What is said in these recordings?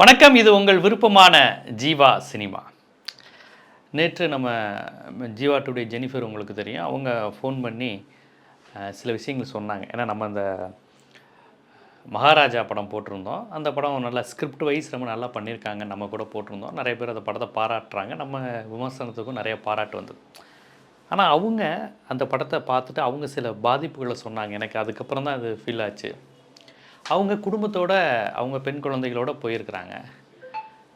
வணக்கம் இது உங்கள் விருப்பமான ஜீவா சினிமா. நேற்று நம்ம ஜீவா டுடே ஜெனிஃபர் உங்களுக்கு தெரியும். அவங்க ஃபோன் பண்ணி சில விஷயங்கள் சொன்னாங்க. ஏன்னா நம்ம அந்த மகாராஜா படம் போட்டிருந்தோம். அந்த படம் நல்லா ஸ்கிரிப்ட் வைஸ் ரொம்ப நல்லா பண்ணியிருக்காங்க. நம்ம கூட போட்டிருந்தோம். நிறைய பேர் அந்த படத்தை பாராட்டுறாங்க. நம்ம விமர்சனத்துக்கும் நிறைய பாராட்டு வந்தது. ஆனால் அவங்க அந்த படத்தை பார்த்துட்டு அவங்க சில பாதிப்புகளை சொன்னாங்க. எனக்கு அதுக்கப்புறம் தான் அது ஃபீல் ஆச்சு. அவங்க குடும்பத்தோட அவங்க பெண் குழந்தைகளோட போயிருக்கிறாங்க.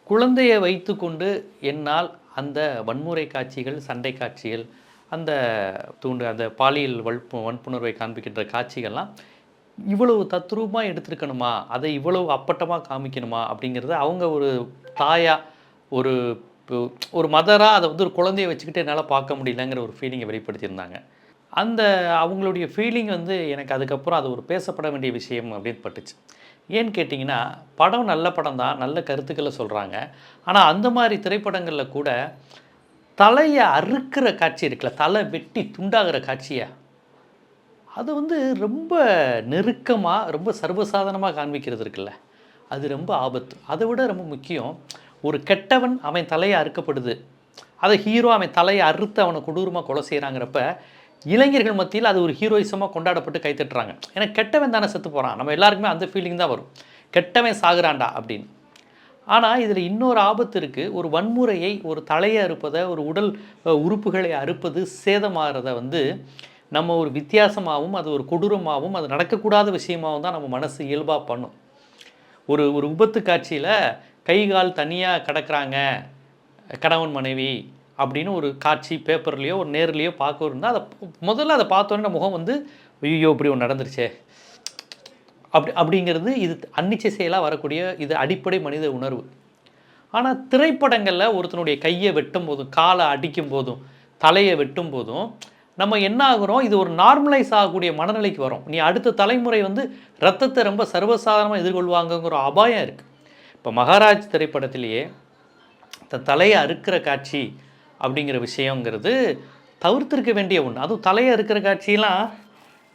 குழந்தையை வைத்துக்கொண்டு என்னால் அந்த வன்முறை காட்சிகள் சண்டை காட்சிகள் அந்த தூண்டு அந்த பாலியல் வல்பு வன்புணர்வை காண்பிக்கின்ற காட்சிகள்லாம் இவ்வளவு தத்ரூபமாக எடுத்திருக்கணுமா? அதை இவ்வளவு அப்பட்டமாக காமிக்கணுமா? அப்படிங்கிறத அவங்க ஒரு தாயா ஒரு ஒரு மதராக அதை வந்து ஒரு குழந்தைய வச்சுக்கிட்டு என்னால் பார்க்க முடியலங்கிற ஒரு ஃபீலிங்கை வெளிப்படுத்தியிருந்தாங்க. அந்த அவங்களுடைய ஃபீலிங் வந்து எனக்கு அதுக்கப்புறம் அது ஒரு பேசப்பட வேண்டிய விஷயம் அப்படின்னு பட்டுச்சு. ஏன்னு கேட்டிங்கன்னா படம் நல்ல படம் தான் நல்ல கருத்துக்களை சொல்கிறாங்க ஆனால் அந்த மாதிரி திரைப்படங்களில் கூட தலையை அறுக்கிற காட்சி இருக்குல்ல தலை வெட்டி துண்டாகிற காட்சியை அது வந்து ரொம்ப நெருக்கமாக ரொம்ப சர்வசாதாரணமாக காண்பிக்கிறது இருக்குல்ல. அது ரொம்ப ஆபத்து. அதை விட ரொம்ப முக்கியம் ஒரு கெட்டவன் அவன் தலையை அறுக்கப்படுது. அதை ஹீரோ அவன் தலையை அறுத்து அவனை கொடூரமாக கொலை செய்கிறாங்கிறப்ப இளைஞர்கள் மத்தியில் அது ஒரு ஹீரோயிசமாக கொண்டாடப்பட்டு கைத்தட்டுறாங்க. ஏன்னா கெட்டவன் தானே செத்து போகிறான் நம்ம எல்லாருக்குமே அந்த ஃபீலிங் தான் வரும். கெட்டவன் சாகுறான்டா அப்படின்னு. ஆனால் இதில் இன்னொரு ஆபத்து இருக்குது ஒரு வன்முறையை ஒரு தலையை அறுப்பதை ஒரு உடல் உறுப்புகளை அறுப்பது சேதமாகிறத வந்து நம்ம ஒரு வித்தியாசமாகவும் அது ஒரு கொடூரமாகவும் அது நடக்கக்கூடாத விஷயமாகவும் தான் நம்ம மனசு இயல்பாக பண்ணும். ஒரு ஒரு விபத்து காட்சியில் கை கால் தனியாக கிடக்கிறாங்க கணவன் மனைவி. அப்படின்னு ஒரு காட்சி பேப்பர்லேயோ ஒரு நேர்லேயோ பார்க்க இருந்தால் அதை முதல்ல அதை பார்த்தோன்னே முகம் வந்து ஐயோ இப்படி ஒன்று நடந்துருச்சே. அப்படி அப்படிங்கிறது இது அன்னிச்சை செயலாக வரக்கூடிய இது அடிப்படை மனித உணர்வு. ஆனால் திரைப்படங்களில் ஒருத்தனுடைய கையை வெட்டும் போதும் காலை அடிக்கும் போதும் தலையை வெட்டும் போதும் நம்ம என்ன ஆகுறோம்? இது ஒரு நார்மலைஸ் ஆகக்கூடிய மனநிலைக்கு வரும். நீ அடுத்த தலைமுறை வந்து ரத்தத்தை ரொம்ப சர்வசாதாரணமாக எதிர்கொள்வாங்கங்கிற அபாயம் இருக்குது இப்போ மகாராஜ் திரைப்படத்திலேயே தன் தலையை அறுக்கிற காட்சி அப்படிங்கிற விஷயங்கிறது தவிர்த்திருக்க வேண்டிய ஒன்று அதுவும் தலையை இருக்கிற காட்சியெல்லாம்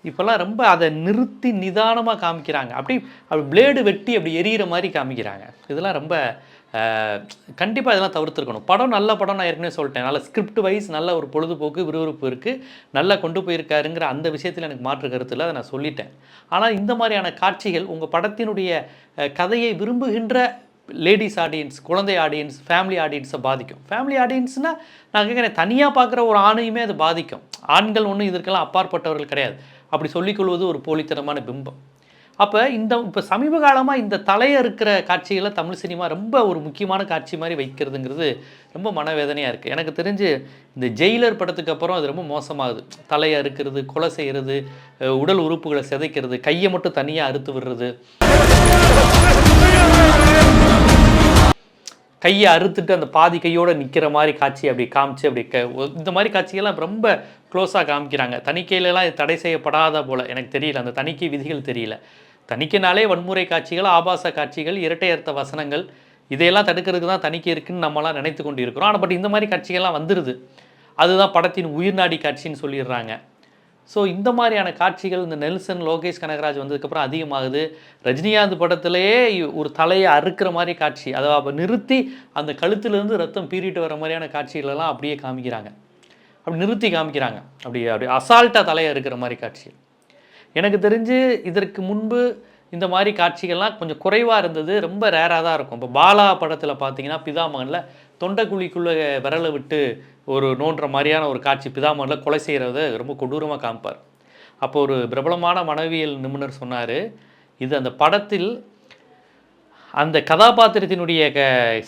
இப்போல்லாம் ரொம்ப அதை நிறுத்தி நிதானமாக காமிக்கிறாங்க. அப்படி அப்படி பிளேடு வெட்டி அப்படி எரியிற மாதிரி காமிக்கிறாங்க. இதெல்லாம் ரொம்ப கண்டிப்பாக இதெல்லாம் தவிர்த்துருக்கணும். படம் நல்ல படம் நான் ஏற்கனவே சொல்லிட்டேன். நல்ல ஸ்கிரிப்ட் வைஸ் நல்ல ஒரு பொழுதுபோக்கு விறுவிறுப்பு இருக்குது நல்லா கொண்டு போயிருக்காருங்கிற அந்த விஷயத்தில் எனக்கு மாற்று கருத்தில் அதை நான் சொல்லிட்டேன். ஆனால் இந்த மாதிரியான காட்சிகள் உங்கள் படத்தினுடைய கதையை விரும்புகின்ற லேடிஸ் ஆடியன்ஸ் குழந்தை ஆடியன்ஸ் ஃபேமிலி ஆடியன்ஸை பாதிக்கும். ஃபேமிலி ஆடியன்ஸ்னால் நான் கேட்குறேன் தனியாக பார்க்குற ஒரு ஆணையுமே அது பாதிக்கும். ஆண்கள் ஒன்றும் இதற்கெல்லாம் அப்பாற்பட்டவர்கள் கிடையாது. அப்படி சொல்லிக்கொள்வது ஒரு போலித்தனமான பிம்பம். அப்போ இந்த இப்போ சமீப காலமாக இந்த தலையை இருக்கிற காட்சிகளை தமிழ் சினிமா ரொம்ப ஒரு முக்கியமான காட்சி மாதிரி வைக்கிறதுங்கிறது ரொம்ப மனவேதனையாக இருக்குது எனக்கு தெரிஞ்சு இந்த ஜெயிலர் படத்துக்கு அப்புறம் அது ரொம்ப மோசமாகுது. தலையை அறுக்கிறது கொலை செய்கிறது உடல் உறுப்புகளை சிதைக்கிறது கையை மட்டும் தனியாக அறுத்து விடுறது. கையை அறுத்துட்டு அந்த பாதி கையோடு நிற்கிற மாதிரி காட்சி அப்படி காமிச்சு அப்படி க இந்த மாதிரி காட்சிகள்லாம் ரொம்ப க்ளோஸாக காமிக்கிறாங்க. தணிக்கையிலலாம் இது தடை செய்யப்படாத போல். எனக்கு தெரியல. அந்த தணிக்கை விதிகள் தெரியல. தணிக்கைனாலே வன்முறை காட்சிகள் ஆபாச காட்சிகள் இரட்டை அர்த்த வசனங்கள் இதையெல்லாம் தடுக்கிறதுக்கு தான் தணிக்கை இருக்குன்னு நம்மலாம் நினைத்து கொண்டு இருக்கிறோம் ஆனால் பட் இந்த மாதிரி காட்சிகள்லாம் வந்துடுது அதுதான் படத்தின் உயிர்நாடி காட்சின்னு சொல்லிடுறாங்க. ஸோ இந்த மாதிரியான காட்சிகள் இந்த நெல்சன் லோகேஷ் கனகராஜ் வந்ததுக்கப்புறம் அதிகமாகுது. ரஜினிகாந்த் படத்திலேயே ஒரு தலையை அறுக்கிற மாதிரி காட்சி. அதை அப்போ நிறுத்தி அந்த கழுத்துலேருந்து ரத்தம் பீறிட்டு வர மாதிரியான காட்சிகளெல்லாம் அப்படியே காமிக்கிறாங்க. அப்படி நிறுத்தி காமிக்கிறாங்க. அப்படி அப்படி அசால்ட்டாக தலையை அறுக்கிற மாதிரி காட்சி எனக்கு தெரிஞ்சு இதற்கு முன்பு இந்த மாதிரி காட்சிகள்லாம் கொஞ்சம் குறைவாக இருந்தது. ரொம்ப ரேராக தான் இருக்கும். இப்போ பாலா படத்தில் பார்த்தீங்கன்னா பிதாமகனில் தொண்டைக்குழிக்குள்ளே விரலை விட்டு ஒரு நோண்டுற மாதிரியான ஒரு காட்சி பிதாமனில் கொலை செய்கிறத ரொம்ப கொடூரமாக காமிப்பார். அப்போ ஒரு பிரபலமான மனவியல் நிபுணர் சொன்னார் இது அந்த படத்தில் அந்த கதாபாத்திரத்தினுடைய க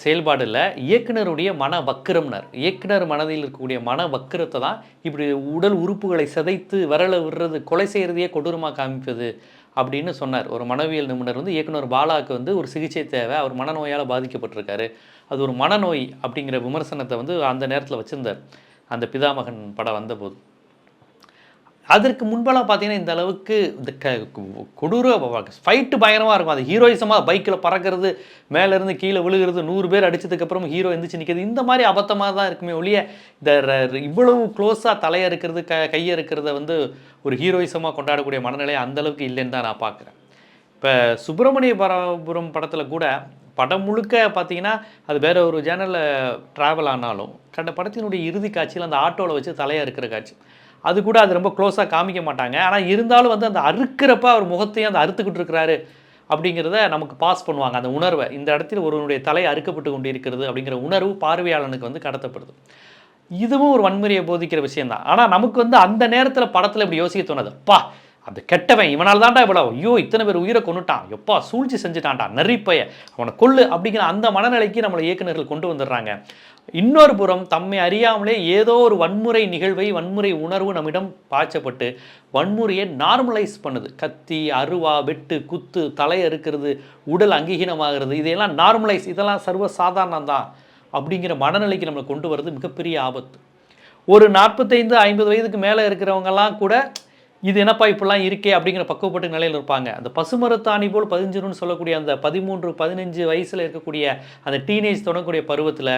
செயல்பாடில் இயக்குனருடைய மன வக்கிரம்னர். இயக்குனர் மனதில் இருக்கக்கூடிய மன வக்கிரத்தை தான் இப்படி உடல் உறுப்புகளை சிதைத்து விரல விடுறது கொலை செய்கிறதையே கொடூரமாக காமிப்பது அப்படின்னு சொன்னார். ஒரு மனவியல் நிபுணர் வந்து இயக்குனர் பாலாவுக்கு வந்து ஒரு சிகிச்சை தேவை அவர் மனநோயால் பாதிக்கப்பட்டிருக்காரு. அது ஒரு மனநோய் அப்படிங்கிற விமர்சனத்தை வந்து அந்த நேரத்தில் வச்சுருந்தார். அந்த பிதாமகன் படம் வந்தபோது. அதற்கு முன்பெல்லாம் பார்த்தீங்கன்னா இந்த அளவுக்கு இந்த க கு- கொடூர ஃபைட்டு பயங்கரமாக இருக்கும். அது ஹீரோயிசமாக பைக்கில் பறக்கிறது மேலேருந்து கீழே விழுகிறது நூறு பேர் அடித்ததுக்கப்புறம் ஹீரோ எந்திரிச்சு நிற்கிறது இந்த மாதிரி அபத்தமாக தான் இருக்குமே ஒழிய இந்த ர- இவ்வளவு க்ளோஸாக தலையை இருக்கிறது க கையை இருக்கிறத வந்து ஒரு ஹீரோயிசமாக கொண்டாடக்கூடிய மனநிலை அந்தளவுக்கு இல்லைன்னு தான் நான் பார்க்குறேன். இப்போ சுப்பிரமணிய பரபுரம் படத்தில் கூட படம் முழுக்க பார்த்தீங்கன்னா அது வேற ஒரு ஜேனலில் ட்ராவல் ஆனாலும் கண்ட படத்தினுடைய இறுதி காட்சியில் அந்த ஆட்டோவில் வச்சு தலையாக இருக்கிற காட்சி. அது கூட அது ரொம்ப க்ளோஸாக காமிக்க மாட்டாங்க. ஆனால் இருந்தாலும் வந்து அந்த அறுக்கிறப்ப அவர் முகத்தையும் அந்த அறுத்துக்கிட்டு இருக்கிறாரு அப்படிங்கிறத நமக்கு பாஸ் பண்ணுவாங்க. அந்த உணர்வை இந்த இடத்தில் ஒருவனுடைய தலை அறுக்கப்பட்டு கொண்டிருக்கிறது அப்படிங்கிற உணர்வு பார்வையாளனுக்கு வந்து கடத்தப்படுது. இதுவும் ஒரு வன்முறையை போதிக்கிற விஷயம்தான். ஆனால் நமக்கு வந்து அந்த நேரத்தில் படத்தில் இப்படி யோசிக்க தோணுது. அப்பா அந்த கெட்டவன் இவனால் தான்டா இவ்வளோ ஐயோ இத்தனை பேர் உயிரை கொண்டுட்டான் எப்பா சூழ்ச்சி செஞ்சுட்டான்டா நெறிப்பைய. அவனை கொள்ளு அப்படிங்கிற அந்த மனநிலைக்கு நம்மளை இயக்குநர்கள் கொண்டு வந்துடுறாங்க. இன்னொரு புறம் தம்மை அறியாமலே ஏதோ ஒரு வன்முறை நிகழ்வை வன்முறை உணர்வு நம்மிடம் பாய்ச்சப்பட்டு வன்முறையை நார்மலைஸ் பண்ணுது. கத்தி அருவா வெட்டு குத்து தலை அறுக்கிறது உடல் அங்கீகீனமாகிறது இதையெல்லாம் நார்மலைஸ் இதெல்லாம் சர்வ சாதாரணம் தான் அப்படிங்கிற மனநிலைக்கு நம்மளை கொண்டு வர்றது மிகப்பெரிய ஆபத்து. ஒரு நாற்பத்தைந்து ஐம்பது வயதுக்கு மேலே இருக்கிறவங்கெல்லாம் கூட இது என்னப்பா இப்படிலாம் இருக்கே அப்படிங்கிற பக்குவப்பட்ட நிலையில் இருப்பாங்க. அந்த பசுமரத்தாணி போல் பதிஞ்சிரும்னு சொல்லக்கூடிய அந்த பதிமூன்று பதினஞ்சு வயசில் இருக்கக்கூடிய அந்த டீனேஜ் தொடங்கக்கூடிய பருவத்தில்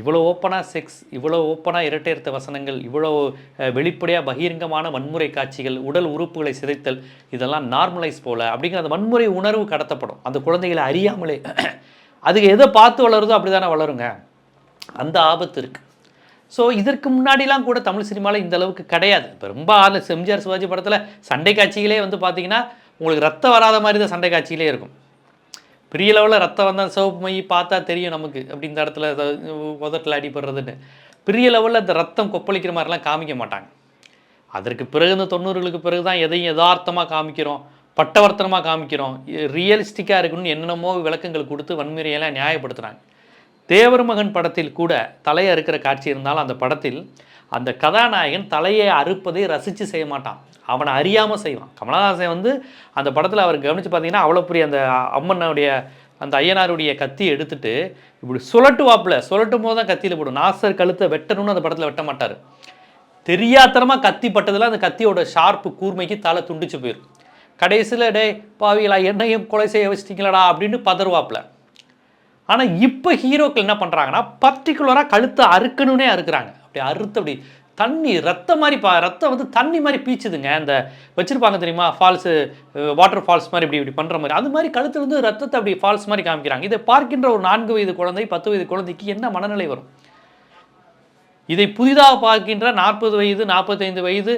இவ்வளோ ஓப்பனாக செக்ஸ் இவ்வளோ ஓப்பனாக இரட்டையர்த்த வசனங்கள் இவ்வளோ வெளிப்படையாக பகிரங்கமான வன்முறை காட்சிகள் உடல் உறுப்புகளை சிதைத்தல் இதெல்லாம் நார்மலைஸ் போல் அப்படிங்கிற அந்த வன்முறை உணர்வு கடத்தப்படும். அந்த குழந்தைகளை அறியாமலே. அதுக்கு எதை பார்த்து வளருதோ அப்படி தானே வளருங்க. அந்த ஆபத்து இருக்குது ஸோ இதற்கு முன்னாடிலாம் கூட தமிழ் சினிமாவில் இந்த அளவுக்கு கிடையாது. இப்போ ரொம்ப ஆள் செம்ஜிஆர் சிவாஜி படத்தில் சண்டை காட்சிகளே வந்து பார்த்தீங்கன்னா உங்களுக்கு ரத்தம் வராத மாதிரி தான் சண்டை காட்சிகளே இருக்கும். பெரிய லெவலில் ரத்தம் வந்தால் சிவப்பு மை பார்த்தா தெரியும் நமக்கு அப்படி இந்த இடத்துல உதட்டில் அடிபடுறதுன்னு. பெரிய லெவலில் இந்த ரத்தம் கொப்பளிக்கிற மாதிரிலாம் காமிக்க மாட்டாங்க. அதற்கு பிறகு இந்த தொண்ணூறுகளுக்கு பிறகு தான் எதையும் யதார்த்தமாக காமிக்கிறோம் பட்டவர்த்தனமாக காமிக்கிறோம். ரியலிஸ்டிக்காக இருக்கணும்னு என்னென்னமோ விளக்கங்கள் கொடுத்து வன்முறையெல்லாம் நியாயப்படுத்துகிறாங்க தேவர் மகன் படத்தில் கூட தலையை அறுக்கிற காட்சி இருந்தாலும் அந்த படத்தில் அந்த கதாநாயகன் தலையை அறுப்பதை ரசித்து செய்ய மாட்டான். அவனை அறியாமல் செய்வான். கமலஹாசன் வந்து அந்த படத்தில் அவர் கவனித்து பார்த்தீங்கன்னா அவ்வளோ பெரிய அந்த அம்மனுடைய அந்த ஐயனாருடைய கத்தி எடுத்துட்டு இப்படி சுழட்டு வாப்பில் சுழட்டும் போது தான் கத்தியில் போடும். நாசர் கழுத்தை வெட்டணும்னு அந்த படத்தில் வெட்ட மாட்டார். தெரியாத்தனமாக கத்தி பட்டதில் அந்த கத்தியோட ஷார்ப்பு கூர்மைக்கு தலை துண்டிச்சு போயிடும் கடைசியில் டே பாவிகளா என்னையும் கொலை செய்ய வச்சிட்டிங்களடா அப்படின்னு பதறுவாப்பில். ஆனால் இப்போ ஹீரோக்கள் என்ன பண்ணுறாங்கன்னா பர்டிகுலராக கழுத்தை அறுக்கணுன்னே அறுக்கிறாங்க. அப்படி அறுத்து அப்படி தண்ணி ரத்தம் மாதிரி பா ரத்தம் வந்து தண்ணி மாதிரி பீச்சுதுங்க. அந்த வச்சுருப்பாங்க தெரியுமா? ஃபால்ஸு வாட்டர் ஃபால்ஸ் மாதிரி இப்படி இப்படி பண்ணுற மாதிரி. அது மாதிரி கழுத்துலேருந்து வந்து ரத்தத்தை அப்படி ஃபால்ஸ் மாதிரி காமிக்கிறாங்க. இதை பார்க்கின்ற ஒரு நான்கு வயது குழந்தை பத்து வயது குழந்தைக்கு என்ன மனநிலை வரும்? இதை புதிதாக பார்க்கின்ற நாற்பது வயது நாற்பத்தைந்து வயது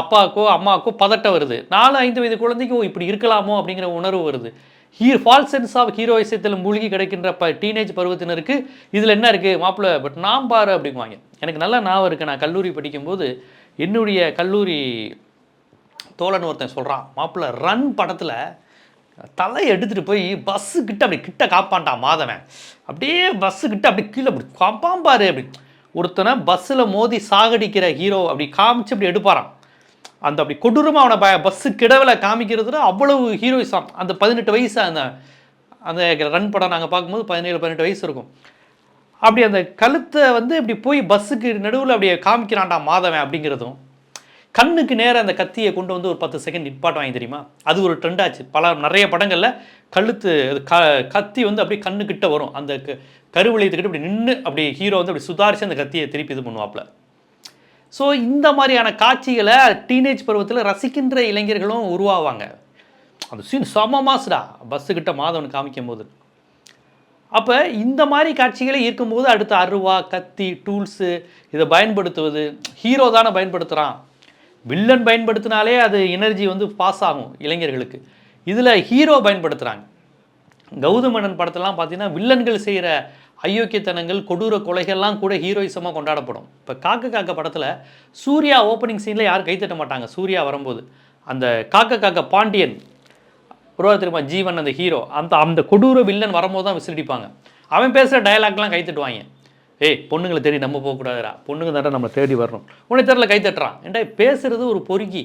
அப்பாவுக்கோ அம்மாவுக்கோ பதட்டம் வருது. நாலு ஐந்து வயது குழந்தைக்கு இப்படி இருக்கலாமோ அப்படிங்கிற உணர்வு வருது. ஹீ ஃபால்ஸ் சென்ஸ் ஆஃப் ஹீரோயிசத்தில் மூழ்கி கிடைக்கின்ற ப டீனேஜ் பருவத்தினருக்கு இதில் என்ன இருக்குது மாப்பிள்ளை பட் நான் பாரு அப்படிங்குவாங்க. எனக்கு நல்லா ஞாபகம் இருக்குது நான் கல்லூரி படிக்கும்போது என்னுடைய கல்லூரி தோழன் ஒருத்தன் சொல்கிறான் மாப்பிள்ளை ரன் படத்தில் தலையை எடுத்துகிட்டு போய் பஸ்ஸு கிட்ட அப்படி கிட்ட காப்பான்ட்டான் மாதவன். அப்படியே பஸ்ஸு கிட்ட அப்படி கீழே அப்படி காப்பாம்பாரு அப்படி. ஒருத்தனை பஸ்ஸில் மோதி சாகடிக்கிற ஹீரோ அப்படி காமிச்சு அப்படி எடுப்பாரான் அந்த அப்படி கொடூரமாக அவனை ப பஸ்ஸு கிடவில் காமிக்கிறதுல அவ்வளவு ஹீரோயிசம் அந்த பதினெட்டு வயசு அந்த அந்த ரன் படம் நாங்கள் பார்க்கும்போது பதினேழு பதினெட்டு வயசு இருக்கும். அப்படி அந்த கழுத்தை வந்து இப்படி போய் பஸ்ஸுக்கு நடுவில் அப்படியே காமிக்கிறான்டா மாதவன் அப்படிங்கிறதும் கண்ணுக்கு நேரம் அந்த கத்தியை கொண்டு வந்து ஒரு பத்து செகண்ட் நிப்பாட்டம் வாங்கி தெரியுமா? அது ஒரு ட்ரெண்டாச்சு பல நிறைய படங்களில் கழுத்து க கத்தி வந்து அப்படியே கண்ணுக்கிட்ட வரும். அந்த க இப்படி நின்று அப்படி ஹீரோ வந்து அப்படி சுதாரித்து அந்த கத்தியை திருப்பி இது பண்ணுவாப்பில். ஸோ இந்த மாதிரியான காட்சிகளை டீனேஜ் பருவத்தில் ரசிக்கின்ற இளைஞர்களும் உருவாவாங்க. அந்த சீன் செம மாசுடா. பஸ்ஸுக்கிட்ட மாதவன் காமிக்கும் போது அப்போ இந்த மாதிரி காட்சிகளை இருக்கும்போது அடுத்த அருவா கத்தி டூல்ஸு இதை பயன்படுத்துவது ஹீரோ தானே பயன்படுத்துகிறான் வில்லன் பயன்படுத்தினாலே அது எனர்ஜி வந்து பாஸ் ஆகும் இளைஞர்களுக்கு. இதில் ஹீரோ பயன்படுத்துகிறாங்க கௌதமணன் படத்தெல்லாம் பார்த்தீங்கன்னா வில்லன்கள் செய்கிற அயோக்கியத்தனங்கள் கொடூர கொலைகள்லாம் கூட ஹீரோயிசமாக கொண்டாடப்படும். இப்போ காக்க காக்க படத்தில் சூர்யா ஓப்பனிங் சீனில் யாரும் கைத்தட்ட மாட்டாங்க. சூர்யா வரும்போது. அந்த காக்க காக்க பாண்டியன் உருவா திரும்ப ஜீவன் அந்த ஹீரோ அந்த அந்த கொடூர வில்லன் வரும்போது தான் விசிலடிப்பாங்க அவன் பேசுகிற டயலாக்லாம் கைத்தட்டுவாங்க ஏய் பொண்ணுங்களை தேடி நம்ம போகக்கூடாதுரா பொண்ணுங்க தாண்டா நம்ம தேடி வரணும். உன்னை தெரில கைத்தட்டுறான் ஏன்டா பேசுகிறது ஒரு பொறுக்கி.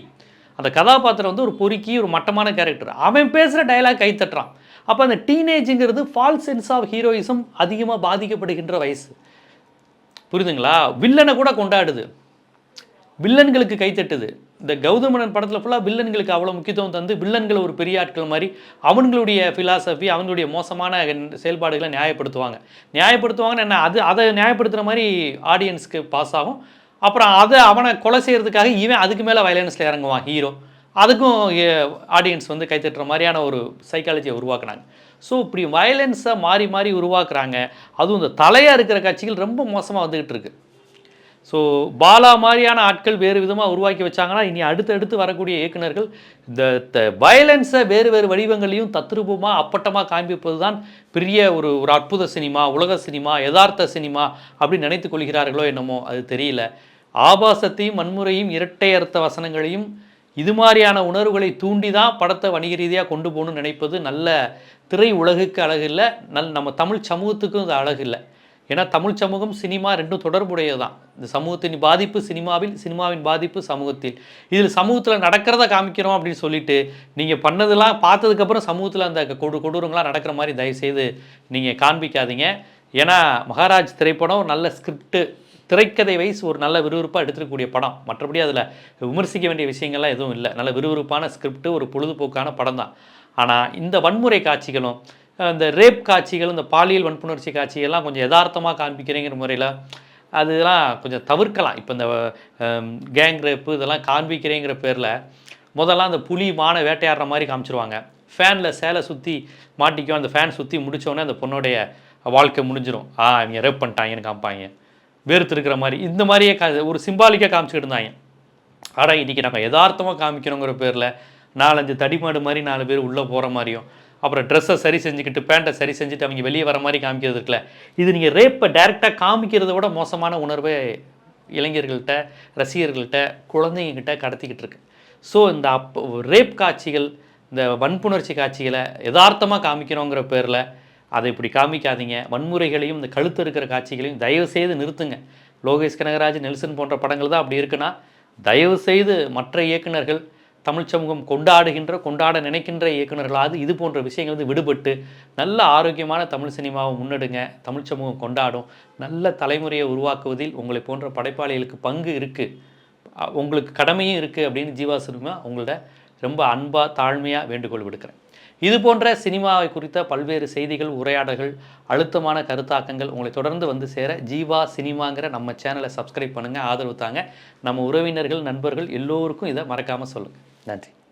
அந்த கதாபாத்திரம் வந்து ஒரு பொறுக்கி ஒரு மட்டமான கேரக்டர் அவன் பேசுகிற டயலாக் கைத்தட்டுறான். அப்போ அந்த டீனேஜுங்கிறது ஃபால்ஸ் சென்ஸ் ஆஃப் ஹீரோயிசம் அதிகமாக பாதிக்கப்படுகின்ற வயசு. புரியுதுங்களா? வில்லனை கூட கொண்டாடுது. வில்லன்களுக்கு கைத்தட்டுது. இந்த கௌதமனன் படத்தில் ஃபுல்லாக வில்லன்களுக்கு அவ்வளோ முக்கியத்துவம் தந்து வில்லன்களை ஒரு பெரிய ஆட்கள் மாதிரி அவங்களுடைய ஃபிலாசபி அவங்களுடைய மோசமான செயல்பாடுகளை நியாயப்படுத்துவாங்க. நியாயப்படுத்துவாங்கன்னு என்ன? அது அதை நியாயப்படுத்துகிற மாதிரி ஆடியன்ஸ்க்கு பாஸ் ஆகும். அப்புறம் அதை அவனை கொலை செய்கிறதுக்காக இவன் அதுக்கு மேலே வயலன்ஸில் இறங்குவான் ஹீரோ அதுக்கும் ஆடியன்ஸ் வந்து கைத்தட்டுற மாதிரியான ஒரு சைக்காலஜியை உருவாக்குனாங்க ஸோ இப்படி வயலன்ஸை மாறி மாறி உருவாக்குறாங்க. அதுவும் இந்த தலையாக இருக்கிற காட்சிகள் ரொம்ப மோசமாக வந்துக்கிட்டு இருக்குது ஸோ பாலா மாதிரியான ஆட்கள் வேறு விதமாக உருவாக்கி வச்சாங்கன்னா இனி அடுத்தடுத்து வரக்கூடிய இயக்குனர்கள் இந்த வயலன்ஸை வேறு வேறு வடிவங்களையும் தத்ரூபமாக அப்பட்டமாக காண்பிப்பது தான் பெரிய ஒரு ஒரு அற்புத சினிமா உலக சினிமா யதார்த்த சினிமா அப்படின்னு நினைத்து கொள்கிறார்களோ என்னமோ அது தெரியல. ஆபாசத்தையும் வன்முறையும் இரட்டை அர்த்த வசனங்களையும் இது மாதிரியான உணர்வுகளை தூண்டி தான் படத்தை வணிக ரீதியாக கொண்டு போகணும்னு நினைப்பது நல்ல திரை உலகுக்கு அழகு இல்லை. நல் நம்ம தமிழ் சமூகத்துக்கும் இது அழகு இல்லை. ஏன்னா தமிழ் சமூகம் சினிமா ரெண்டும் தொடர்புடையது தான் இந்த சமூகத்தின் பாதிப்பு சினிமாவில் சினிமாவின் பாதிப்பு சமூகத்தில். இதில் சமூகத்தில் நடக்கிறத காமிக்கிறோம் அப்படின்னு சொல்லிட்டு நீங்கள் பண்ணதெல்லாம் பார்த்ததுக்கப்புறம் சமூகத்தில் அந்த கொடு கொடூரங்களாம் நடக்கிற மாதிரி தயவுசெய்து நீங்கள் காண்பிக்காதீங்க. ஏன்னா மகாராஜ் திரைப்படம் நல்ல ஸ்கிரிப்டு திரைக்கதை வைஸ் ஒரு நல்ல விறுவிறுப்பாக எடுத்துருக்கக்கூடிய படம். மற்றபடி அதில் விமர்சிக்க வேண்டிய விஷயங்கள்லாம் எதுவும் இல்லை. நல்ல விறுவிறுப்பான ஸ்கிரிப்ட் ஒரு பொழுதுபோக்கான படம் தான் ஆனால் இந்த வன்முறை காட்சிகளும் இந்த ரேப் காட்சிகள் இந்த பாலியல் வன்புணர்ச்சி காட்சிகள்லாம் கொஞ்சம் யதார்த்தமாக காண்பிக்கிறேங்கிற முறையில் அதெல்லாம் கொஞ்சம் தவிர்க்கலாம். இப்போ இந்த கேங் ரேப்பு இதெல்லாம் காண்பிக்கிறேங்கிற பேரில் முதல்ல அந்த புலி மானை வேட்டையாடுற மாதிரி காமிச்சிருவாங்க. ஃபேனில் சேலை சுற்றி மாட்டிக்கும். அந்த ஃபேன் சுற்றி முடித்தோடனே அந்த பொண்ணுடைய வாழ்க்கை முடிஞ்சிடும் ஆ இவங்க ரேப் பண்ணிட்டாங்கன்னு காமிப்பாங்க. வேறு இருக்கிற மாதிரி. இந்த மாதிரியே கா ஒரு சிம்பாலிக்காக காமிச்சிக்கிட்டு இருந்தாங்க. ஆனால் இன்றைக்கி நம்ம யதார்த்தமாக காமிக்கணுங்கிற பேரில் நாலஞ்சு தடிமாடு மாதிரி நாலு பேர் உள்ளே போகிற மாதிரியும் அப்புறம் ட்ரெஸ்ஸை சரி செஞ்சுக்கிட்டு பேண்ட்டை சரி செஞ்சுட்டு அவங்க வெளியே வர மாதிரி காமிக்கிறது இருக்குல்ல. இது நீங்கள் ரேப்பை டைரெக்டாக காமிக்கிறத விட மோசமான உணர்வை இளைஞர்கள்ட்ட ரசிகர்கள்ட்ட குழந்தைங்கக்கிட்ட கடத்திக்கிட்டு இருக்கு. ஸோ இந்த அப்போ ரேப் காட்சிகள் இந்த வன்புணர்ச்சி காட்சிகளை யதார்த்தமாக காமிக்கணுங்கிற பேரில் அதை இப்படி காமிக்காதீங்க. வன்முறைகளையும் இந்த கழுத்து இருக்கிற காட்சிகளையும் தயவு செய்து நிறுத்துங்க. லோகேஷ் கனகராஜ் நெல்சன் போன்ற படங்கள் தான் அப்படி இருக்குன்னா தயவு செய்து மற்ற இயக்குநர்கள் தமிழ் சமூகம் கொண்டாடுகின்ற கொண்டாட நினைக்கின்ற இயக்குநர்களாவது இது போன்ற விஷயங்கள் வந்து விடுபட்டு நல்ல ஆரோக்கியமான தமிழ் சினிமாவை முன்னெடுங்க. தமிழ் சமூகம் கொண்டாடும். நல்ல தலைமுறையை உருவாக்குவதில் உங்களை போன்ற படைப்பாளிகளுக்கு பங்கு இருக்குது உங்களுக்கு கடமையும் இருக்குது அப்படின்னு ஜீவா சினிமா உங்களோட ரொம்ப அன்பாக தாழ்மையாக வேண்டுகோள் விடுக்கிறேன். இது போன்ற சினிமாவை குறித்த பல்வேறு செய்திகள் உரையாடல்கள் அழுத்தமான கருத்தாக்கங்கள் உங்களை தொடர்ந்து வந்து சேர ஜீவா சினிமாங்கிற நம்ம சேனலை சப்ஸ்கிரைப் பண்ணுங்கள் ஆதரவு தாங்க. நம்ம உறவினர்கள் நண்பர்கள் எல்லோருக்கும் இதை மறக்காமல் சொல்லுங்கள் நன்றி